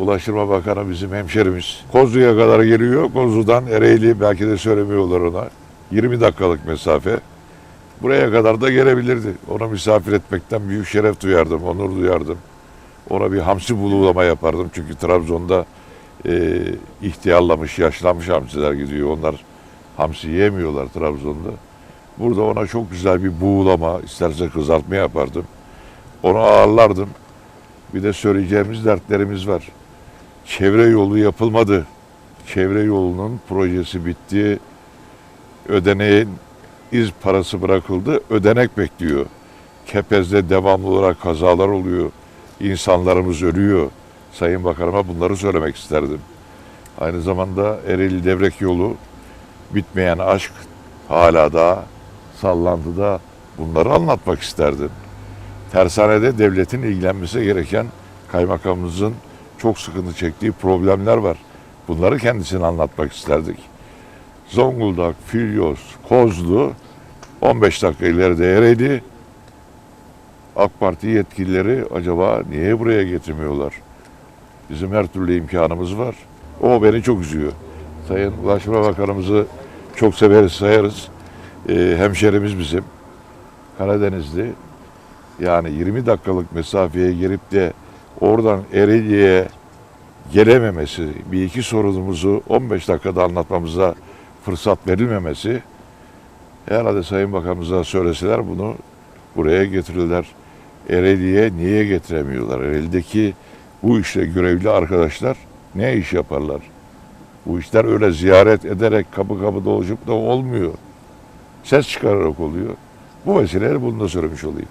Ulaştırma Bakanı bizim hemşerimiz. Kozlu'ya kadar geliyor. Kozlu'dan Ereğli belki de söylemiyorlar ona. 20 dakikalık mesafe. Buraya kadar da gelebilirdi. Ona misafir etmekten büyük şeref duyardım, onur duyardım. Ona bir hamsi bululama yapardım. Çünkü Trabzon'da e, ihtiyarlamış, yaşlanmış hamsiler gidiyor. Onlar hamsi yemiyorlar Trabzon'da. Burada ona çok güzel bir buğulama, isterse kızartma yapardım. Onu ağırlardım. Bir de söyleyeceğimiz dertlerimiz var. Çevre yolu yapılmadı. Çevre yolunun projesi bitti. Ödeneğin iz parası bırakıldı. Ödenek bekliyor. Kepez'de devamlı olarak kazalar oluyor. İnsanlarımız ölüyor. Sayın Bakanıma bunları söylemek isterdim. Aynı zamanda Ereğli Devrek yolu bitmeyen aşk hala da sallantıda bunları anlatmak isterdim. Tersanede devletin ilgilenmesi gereken kaymakamımızın çok sıkıntı çektiği problemler var. Bunları kendisine anlatmak isterdik. Zonguldak, Filyos, Kozlu 15 dakika ileride Ereğli. AK Parti yetkilileri acaba niye buraya getirmiyorlar? Bizim her türlü imkanımız var. O beni çok üzüyor. Sayın Ulaştırma Bakanımızı çok severiz, sayarız. Ee, hemşerimiz bizim. Karadenizli. Yani 20 dakikalık mesafeye girip de oradan Ereğli'ye gelememesi, bir iki sorunumuzu 15 dakikada anlatmamıza fırsat verilmemesi herhalde Sayın Bakanımıza söyleseler bunu buraya getirirler. Ereğli'ye niye getiremiyorlar? Ereğli'deki bu işle görevli arkadaşlar ne iş yaparlar? Bu işler öyle ziyaret ederek kapı kapı dolaşıp da olmuyor. Ses çıkararak oluyor. Bu vesileyle bunu da söylemiş olayım.